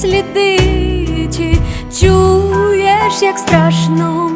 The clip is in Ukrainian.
Сліди, чи чуєш, як страшно